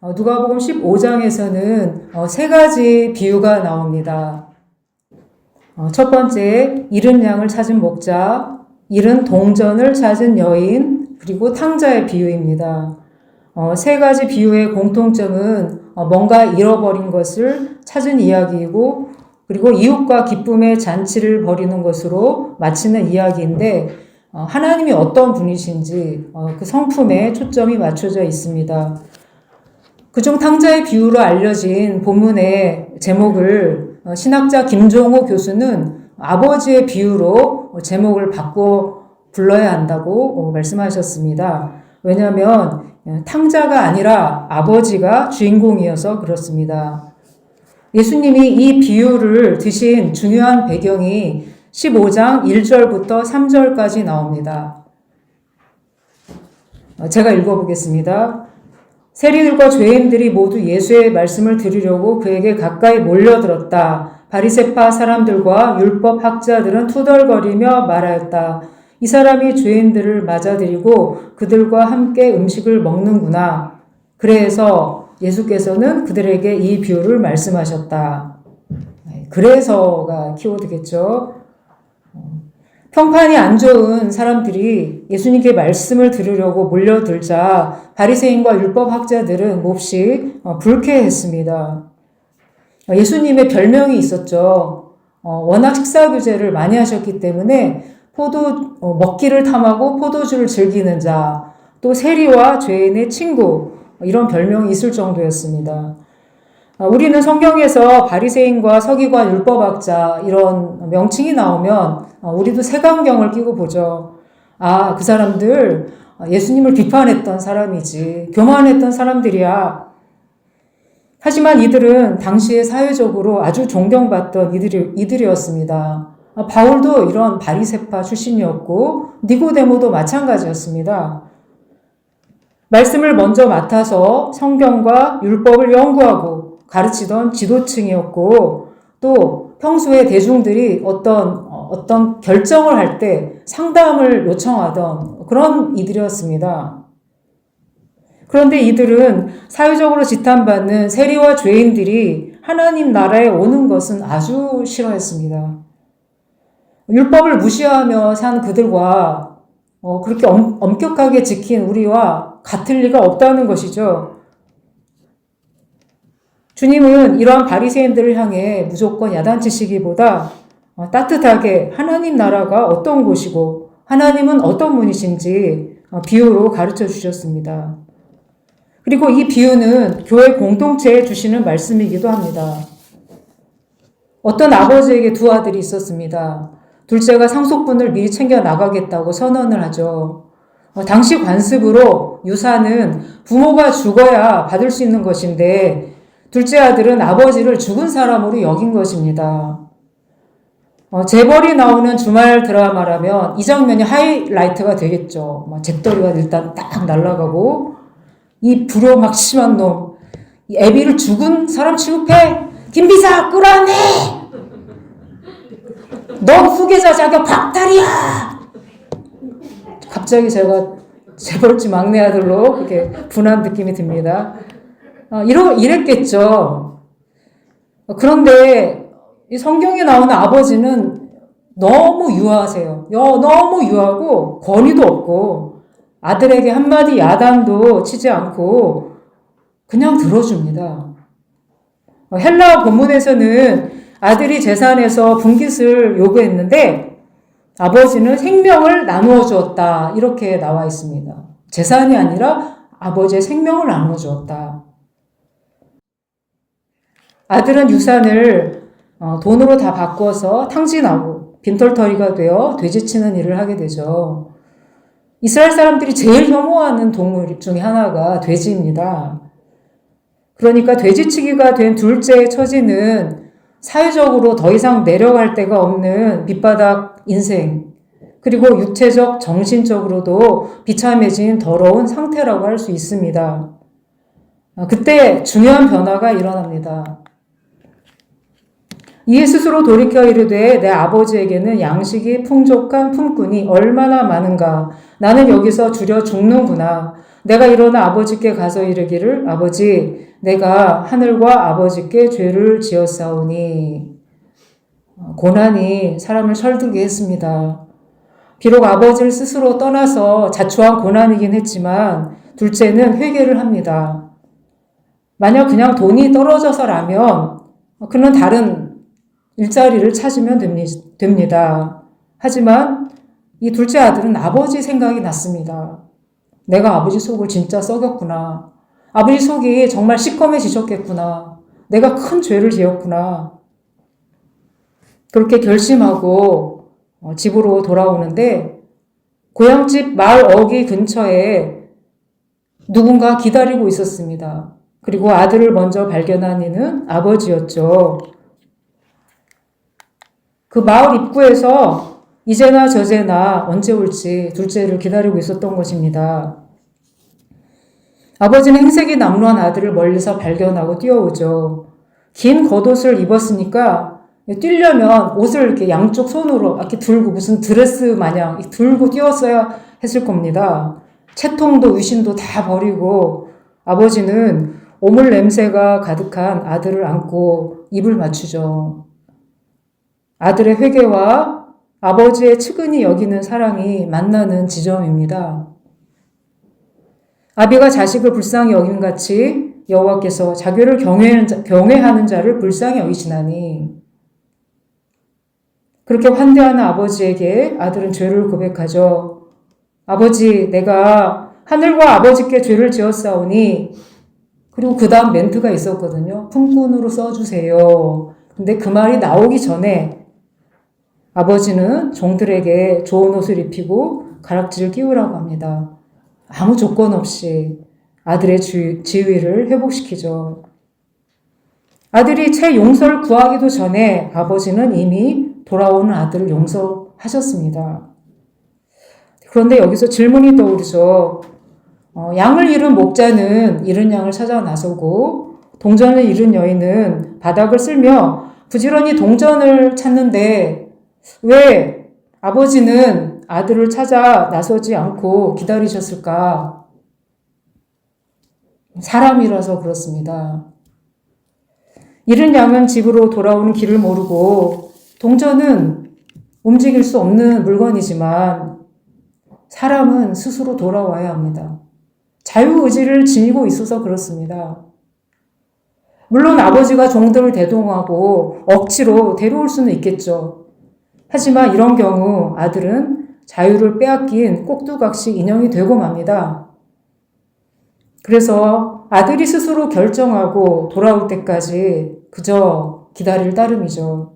어, 누가복음 15장에서는 어, 세 가지 비유가 나옵니다. 어, 첫 번째, 잃은 양을 찾은 목자, 잃은 동전을 찾은 여인, 그리고 탕자의 비유입니다. 어, 세 가지 비유의 공통점은 어, 뭔가 잃어버린 것을 찾은 이야기이고, 그리고 이웃과 기쁨의 잔치를 벌이는 것으로 마치는 이야기인데, 어, 하나님이 어떤 분이신지 어, 그 성품에 초점이 맞춰져 있습니다. 그중 탕자의 비유로 알려진 본문의 제목을 어, 신학자 김종호 교수는 아버지의 비유로 어, 제목을 바꿔 불러야 한다고 어, 말씀하셨습니다. 왜냐하면 어, 탕자가 아니라 아버지가 주인공이어서 그렇습니다. 예수님이 이 비유를 드신 중요한 배경이 15장 1절부터 3절까지 나옵니다. 어, 제가 읽어보겠습니다. 세리들과 죄인들이 모두 예수의 말씀을 들으려고 그에게 가까이 몰려들었다. 바리세파 사람들과 율법 학자들은 투덜거리며 말하였다. 이 사람이 죄인들을 맞아들이고 그들과 함께 음식을 먹는구나. 그래서 예수께서는 그들에게 이 비유를 말씀하셨다. 그래서가 키워드겠죠. 평판이 안 좋은 사람들이 예수님께 말씀을 들으려고 몰려들자 바리새인과 율법 학자들은 몹시 어, 불쾌했습니다. 어, 예수님의 별명이 있었죠. 어, 워낙 식사 규제를 많이 하셨기 때문에 포도 먹기를 탐하고 포도주를 즐기는 자, 또 세리와 죄인의 친구 이런 별명이 있을 정도였습니다. 우리는 성경에서 바리새인과 서기관 율법학자 이런 명칭이 나오면 우리도 색안경을 끼고 보죠. 아, 그 사람들 예수님을 비판했던 사람이지. 교만했던 사람들이야. 하지만 이들은 당시에 사회적으로 아주 존경받던 이들이, 이들이었습니다. 바울도 이런 바리세파 출신이었고 니고데모도 마찬가지였습니다. 말씀을 먼저 맡아서 성경과 율법을 연구하고 가르치던 지도층이었고 또 평소에 대중들이 어떤 어떤 결정을 할 때 상담을 요청하던 그런 이들이었습니다. 그런데 이들은 사회적으로 지탄받는 세리와 죄인들이 하나님 나라에 오는 것은 아주 싫어했습니다. 율법을 무시하며 산 그들과 어, 그렇게 엄, 엄격하게 지킨 우리와 같을 리가 없다는 것이죠. 주님은 이러한 바리새인들을 향해 무조건 야단치시기보다 어, 따뜻하게 하나님 나라가 어떤 곳이고 하나님은 어떤 분이신지 어, 비유로 가르쳐 주셨습니다. 그리고 이 비유는 교회 공동체에 주시는 말씀이기도 합니다. 어떤 아버지에게 두 아들이 있었습니다. 둘째가 상속분을 미리 챙겨 나가겠다고 선언을 하죠. 어, 당시 관습으로 유산은 부모가 죽어야 받을 수 있는 것인데 둘째 아들은 아버지를 죽은 사람으로 여긴 것입니다. 어, 재벌이 나오는 주말 드라마라면 이 장면이 하이라이트가 되겠죠. 막 잿더리가 일단 딱 날아가고 이 불효 막 심한 놈, 이 애비를 죽은 사람 취급해 김비사 끌어내. 넌 후계자 자격 박탈이야. 갑자기 제가 재벌집 막내 아들로 이렇게 분한 느낌이 듭니다. 어, 이러, 이랬겠죠. 어, 그런데 이 성경에 나오는 아버지는 너무 유하세요. 너무 유하고 권위도 없고 아들에게 한마디 야단도 치지 않고 그냥 들어줍니다. 어, 헬라 본문에서는 아들이 재산에서 분깃을 요구했는데 아버지는 생명을 나누어 주었다. 이렇게 나와 있습니다. 재산이 아니라 아버지의 생명을 나누어 주었다. 아들은 유산을 어, 돈으로 다 바꿔서 탕진하고 빈털터리가 되어 돼지치는 일을 하게 되죠. 이스라엘 사람들이 제일 혐오하는 동물 중에 하나가 돼지입니다. 그러니까 돼지치기가 된 둘째의 처지는 사회적으로 더 이상 내려갈 데가 없는 밑바닥 인생, 그리고 육체적, 정신적으로도 비참해진 더러운 상태라고 할 수 있습니다. 아, 그때 중요한 변화가 일어납니다. 이에 스스로 돌이켜 이르되 내 아버지에게는 양식이 풍족한 품꾼이 얼마나 많은가. 나는 여기서 줄여 죽는구나. 내가 일어나 아버지께 가서 이르기를 아버지 내가 하늘과 아버지께 죄를 지었사오니 어, 고난이 사람을 철들게 했습니다. 비록 아버지를 스스로 떠나서 자초한 고난이긴 했지만 둘째는 회개를 합니다. 만약 그냥 돈이 떨어져서라면 그는 다른 일자리를 찾으면 됩니다. 하지만 이 둘째 아들은 아버지 생각이 났습니다. 내가 아버지 속을 진짜 썩였구나. 아버지 속이 정말 시커매지셨겠구나. 내가 큰 죄를 지었구나. 그렇게 결심하고 어, 집으로 돌아오는데 고향집 마을 어귀 근처에 누군가 기다리고 있었습니다. 그리고 아들을 먼저 발견한 이는 아버지였죠. 그 마을 입구에서 이제나 저제나 언제 올지 둘째를 기다리고 있었던 것입니다. 아버지는 행색이 남루한 아들을 멀리서 발견하고 뛰어오죠. 긴 겉옷을 입었으니까 뛰려면 옷을 이렇게 양쪽 손으로 이렇게 들고 무슨 드레스 마냥 들고 뛰었어야 했을 겁니다. 채통도 위신도 다 버리고 아버지는 오물 냄새가 가득한 아들을 안고 입을 맞추죠. 아들의 회개와 아버지의 측은히 여기는 사랑이 만나는 지점입니다. 아비가 자식을 불쌍히 여긴 같이 여호와께서 자기를 경외하는 자를 불쌍히 여기시나니 그렇게 환대하는 아버지에게 아들은 죄를 고백하죠. 아버지, 내가 하늘과 아버지께 죄를 지었사오니 그리고 그 다음 멘트가 있었거든요. 품꾼으로 써주세요. 근데 그 말이 나오기 전에 아버지는 종들에게 좋은 옷을 입히고 가락지를 끼우라고 합니다. 아무 조건 없이 아들의 지위를 회복시키죠. 아들이 채 용서를 구하기도 전에 아버지는 이미 돌아오는 아들을 용서하셨습니다. 그런데 여기서 질문이 떠오르죠. 어, 양을 잃은 목자는 잃은 양을 찾아 나서고 동전을 잃은 여인은 바닥을 쓸며 부지런히 동전을 찾는데 왜 아버지는 아들을 찾아 나서지 않고 기다리셨을까? 사람이라서 그렇습니다. 잃은 양은 집으로 돌아오는 길을 모르고 동전은 움직일 수 없는 물건이지만 사람은 스스로 돌아와야 합니다. 자유의지를 지니고 있어서 그렇습니다. 물론 아버지가 종들을 대동하고 억지로 데려올 수는 있겠죠. 하지만 이런 경우 아들은 자유를 빼앗긴 꼭두각시 인형이 되고 맙니다. 그래서 아들이 스스로 결정하고 돌아올 때까지 그저 기다릴 따름이죠.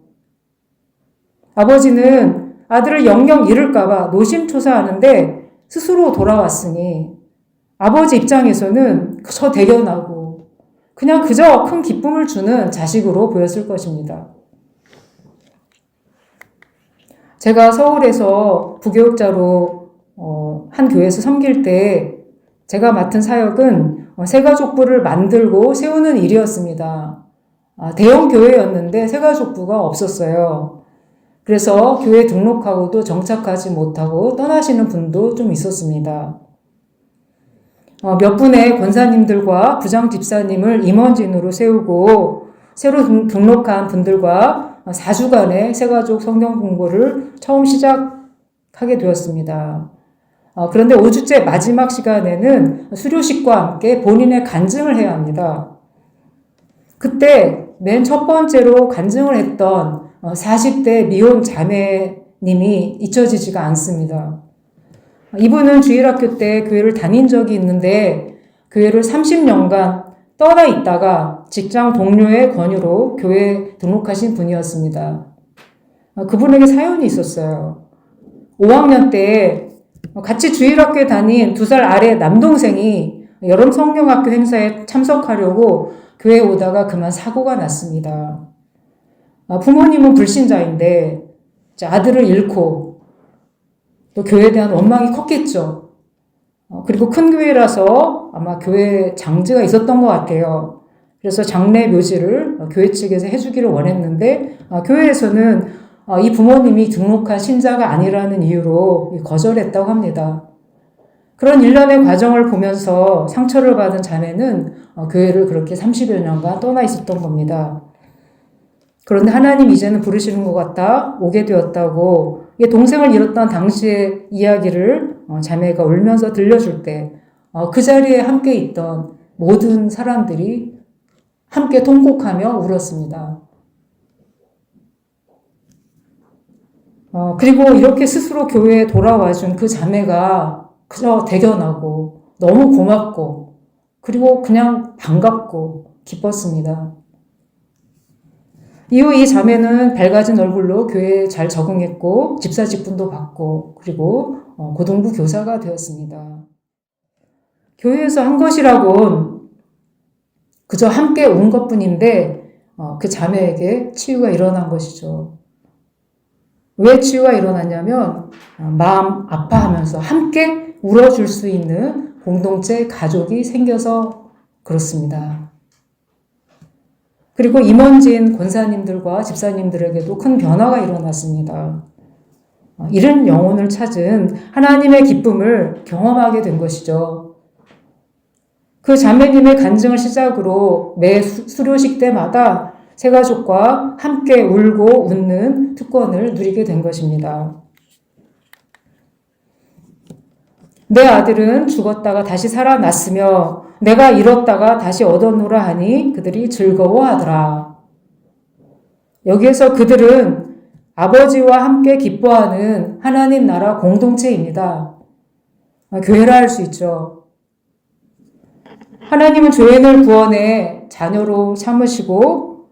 아버지는 아들을 영영 잃을까봐 노심초사하는데 스스로 돌아왔으니 아버지 입장에서는 그저 대견하고 그냥 그저 큰 기쁨을 주는 자식으로 보였을 것입니다. 제가 서울에서 부교육자로 어, 한 교회에서 섬길 때 제가 맡은 사역은 어, 새가족부를 만들고 세우는 일이었습니다. 아, 대형 교회였는데 새가족부가 없었어요. 그래서 교회 등록하고도 정착하지 못하고 떠나시는 분도 좀 있었습니다. 어, 몇 분의 권사님들과 부장 집사님을 임원진으로 세우고 새로 등록한 분들과 4주간의 새가족 성경 공부를 처음 시작하게 되었습니다. 어, 그런데 5주째 마지막 시간에는 수료식과 함께 본인의 간증을 해야 합니다. 그때 맨 첫 번째로 간증을 했던 40대 어, 미혼 자매님이 잊혀지지가 않습니다. 이분은 주일학교 때 교회를 다닌 적이 있는데 교회를 30년간 떠나 있다가 직장 동료의 권유로 교회에 등록하신 분이었습니다. 아, 그분에게 사연이 있었어요. 5학년 때 같이 주일학교에 다닌 두 살 아래 남동생이 여름 성경학교 행사에 참석하려고 교회에 오다가 그만 사고가 났습니다. 아, 부모님은 불신자인데 아들을 잃고 또 교회에 대한 원망이 컸겠죠. 어, 그리고 큰 교회라서 아마 교회 장지가 있었던 것 같아요. 그래서 장례 묘지를 교회 측에서 해주기를 원했는데 어, 교회에서는 어, 이 부모님이 등록한 신자가 아니라는 이유로 거절했다고 합니다. 그런 일련의 과정을 보면서 상처를 받은 자매는 어, 교회를 그렇게 30여 년간 떠나 있었던 겁니다. 그런데 하나님 이제는 부르시는 것 같다, 오게 되었다고, 이게 동생을 잃었던 당시의 이야기를 어, 자매가 울면서 들려줄 때, 어, 그 자리에 함께 있던 모든 사람들이 함께 통곡하며 울었습니다. 어, 그리고 이렇게 스스로 교회에 돌아와 준 그 자매가 그저 대견하고 너무 고맙고 그리고 그냥 반갑고 기뻤습니다. 이후 이 자매는 밝아진 얼굴로 교회에 잘 적응했고 집사 직분도 받고 그리고 어, 고등부 교사가 되었습니다. 교회에서 한 것이라곤 그저 함께 온 것뿐인데 어, 그 자매에게 치유가 일어난 것이죠. 왜 치유가 일어났냐면 어, 마음 아파하면서 함께 울어줄 수 있는 공동체 가족이 생겨서 그렇습니다. 그리고 임원진 권사님들과 집사님들에게도 큰 변화가 일어났습니다. 어, 이런 영혼을 찾은 하나님의 기쁨을 경험하게 된 것이죠. 그 자매님의 간증을 시작으로 매 수- 수료식 때마다 새 가족과 함께 울고 웃는 특권을 누리게 된 것입니다. 내 아들은 죽었다가 다시 살아났으며 내가 잃었다가 다시 얻었노라 하니 그들이 즐거워하더라. 여기에서 그들은 아버지와 함께 기뻐하는 하나님 나라 공동체입니다. 아, 교회라 할 수 있죠. 하나님은 죄인을 구원해 자녀로 삼으시고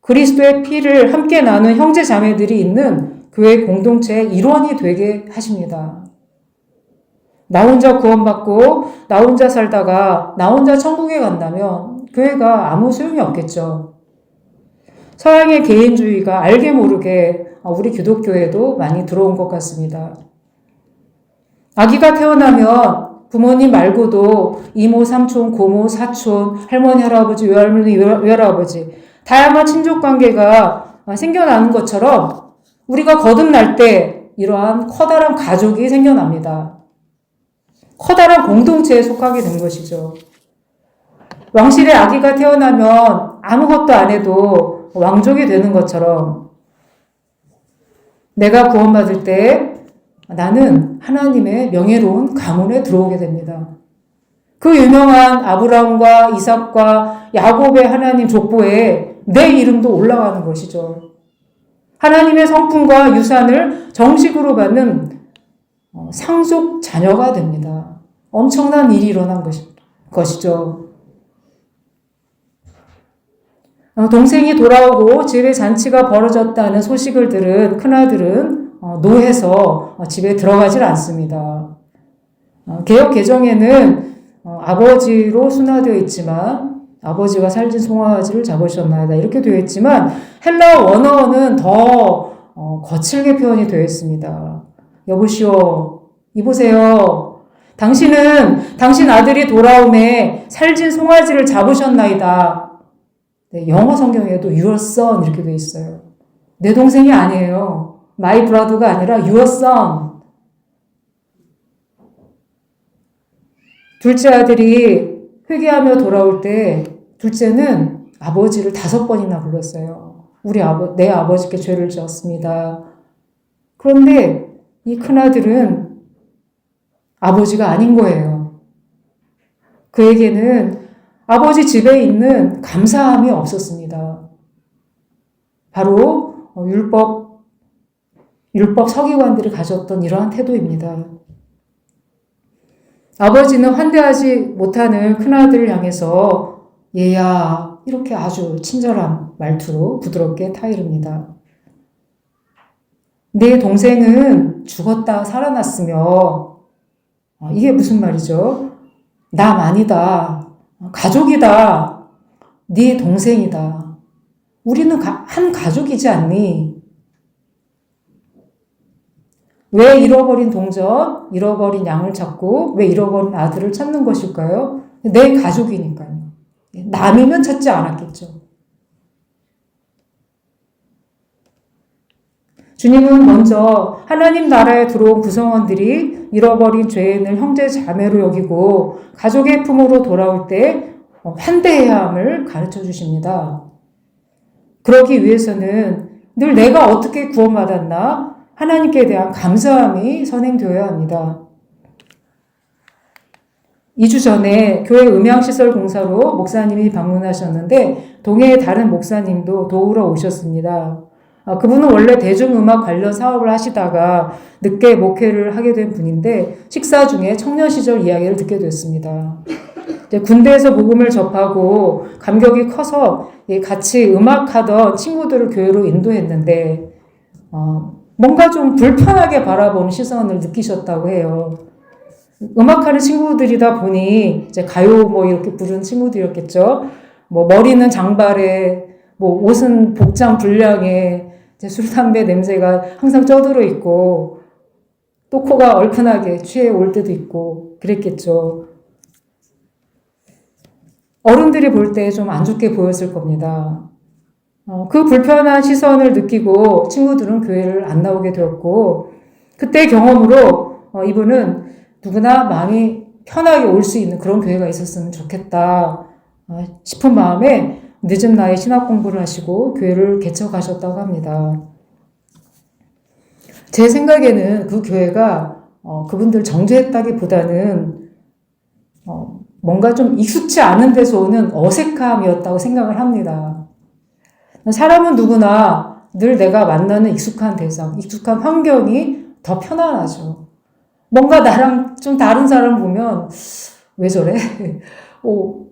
그리스도의 피를 함께 나눈 형제 자매들이 있는 교회 공동체의 일원이 되게 하십니다. 나 혼자 구원받고 나 혼자 살다가 나 혼자 천국에 간다면 교회가 아무 소용이 없겠죠. 서양의 개인주의가 알게 모르게 우리 기독교에도 많이 들어온 것 같습니다. 아기가 태어나면 부모님 말고도 이모, 삼촌, 고모, 사촌, 할머니, 할아버지, 외할머니, 외할아버지 다양한 친족 관계가 생겨나는 것처럼 우리가 거듭날 때 이러한 커다란 가족이 생겨납니다. 커다란 공동체에 속하게 된 것이죠. 왕실의 아기가 태어나면 아무것도 안 해도 왕족이 되는 것처럼 내가 구원받을 때 나는 하나님의 명예로운 가문에 들어오게 됩니다. 그 유명한 아브라함과 이삭과 야곱의 하나님 족보에 내 이름도 올라가는 것이죠. 하나님의 성품과 유산을 정식으로 받는 어, 상속 자녀가 됩니다. 엄청난 일이 일어난 것이, 것이죠. 어, 동생이 돌아오고 집에 잔치가 벌어졌다는 소식을 들은 큰아들은 어, 노해서 집에 들어가질 않습니다. 개혁 개정에는 아버지로 순화되어 있지만 아버지가 살진 송아지를 잡으셨나이다 이렇게 되어 있지만 헬라어 원어는 더 거칠게 표현이 되어 있습니다. 여보시오, 이보세요. 당신은 당신 아들이 돌아옴에 살진 송아지를 잡으셨나이다. 네, 영어 성경에도 son 이렇게 되어 있어요. 내 동생이 아니에요. My brother가 아니라 your son. 둘째 아들이 회개하며 돌아올 때 둘째는 아버지를 다섯 번이나 불렀어요. 우리 아버, 내 아버지께 죄를 지었습니다. 그런데 이 큰아들은 아버지가 아닌 거예요. 그에게는 아버지 집에 있는 감사함이 없었습니다. 바로 율법, 율법 서기관들이 가졌던 이러한 태도입니다. 아버지는 환대하지 못하는 큰아들을 향해서 얘야, 이렇게 아주 친절한 말투로 부드럽게 타이릅니다. 내 동생은 죽었다 살아났으며, 이게 무슨 말이죠? 남 아니다. 가족이다. 네 동생이다. 우리는 한 가족이지 않니? 왜 잃어버린 동전, 잃어버린 양을 찾고 왜 잃어버린 아들을 찾는 것일까요? 내 가족이니까요. 남이면 찾지 않았겠죠. 주님은 먼저 하나님 나라에 들어온 구성원들이 잃어버린 죄인을 형제 자매로 여기고 가족의 품으로 돌아올 때 환대해야 함을 가르쳐 주십니다. 그러기 위해서는 늘 내가 어떻게 구원받았나 하나님께 대한 감사함이 선행되어야 합니다. 2주 전에 교회 음향시설 공사로 목사님이 방문하셨는데 동해의 다른 목사님도 도우러 오셨습니다. 아, 그분은 원래 대중음악 관련 사업을 하시다가 늦게 목회를 하게 된 분인데 식사 중에 청년 시절 이야기를 듣게 됐습니다. 군대에서 복음을 접하고 감격이 커서 예, 같이 음악하던 친구들을 교회로 인도했는데 어, 뭔가 좀 불편하게 바라보는 시선을 느끼셨다고 해요. 음악하는 친구들이다 보니 이제 가요 뭐 이렇게 부르는 친구들이었겠죠. 뭐 머리는 장발에 뭐 옷은 복장 불량에 술 담배 냄새가 항상 쪄들어 있고 또 코가 얼큰하게 취해 올 때도 있고 그랬겠죠. 어른들이 볼 때 좀 안 좋게 보였을 겁니다. 어, 그 불편한 시선을 느끼고 친구들은 교회를 안 나오게 되었고 그때 경험으로 어, 이분은 누구나 마음이 편하게 올 수 있는 그런 교회가 있었으면 좋겠다 어, 싶은 마음에 늦은 나이에 신학 공부를 하시고 교회를 개척하셨다고 합니다. 제 생각에는 그 교회가 어, 그분들 정죄했다기보다는 어, 뭔가 좀 익숙치 않은 데서 오는 어색함이었다고 생각을 합니다. 사람은 누구나 늘 내가 만나는 익숙한 대상, 익숙한 환경이 더 편안하죠. 뭔가 나랑 좀 다른 사람 보면 왜 저래? 오,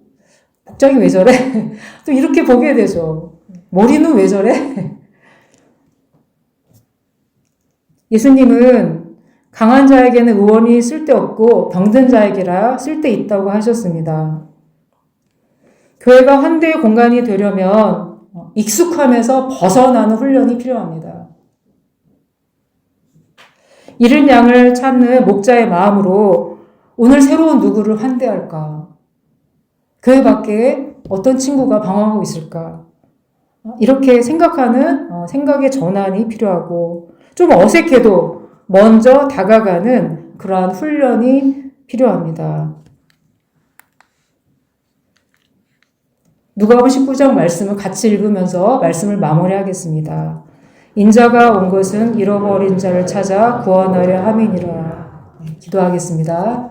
복장이 왜 저래? 또 이렇게 보게 되죠. 머리는 왜 저래? 예수님은 강한 자에게는 의원이 쓸데없고 병든 자에게라 쓸데있다고 하셨습니다. 교회가 환대의 공간이 되려면 익숙함에서 벗어나는 훈련이 필요합니다. 잃은 양을 찾는 목자의 마음으로 오늘 새로운 누구를 환대할까? 교회 밖에 어떤 친구가 방황하고 있을까? 이렇게 생각하는 어, 생각의 전환이 필요하고 좀 어색해도 먼저 다가가는 그러한 훈련이 필요합니다. 누가복음 19장 말씀을 같이 읽으면서 말씀을 마무리하겠습니다. 인자가 온 것은 잃어버린 자를 찾아 구원하려 함이니라. 네, 기도하겠습니다.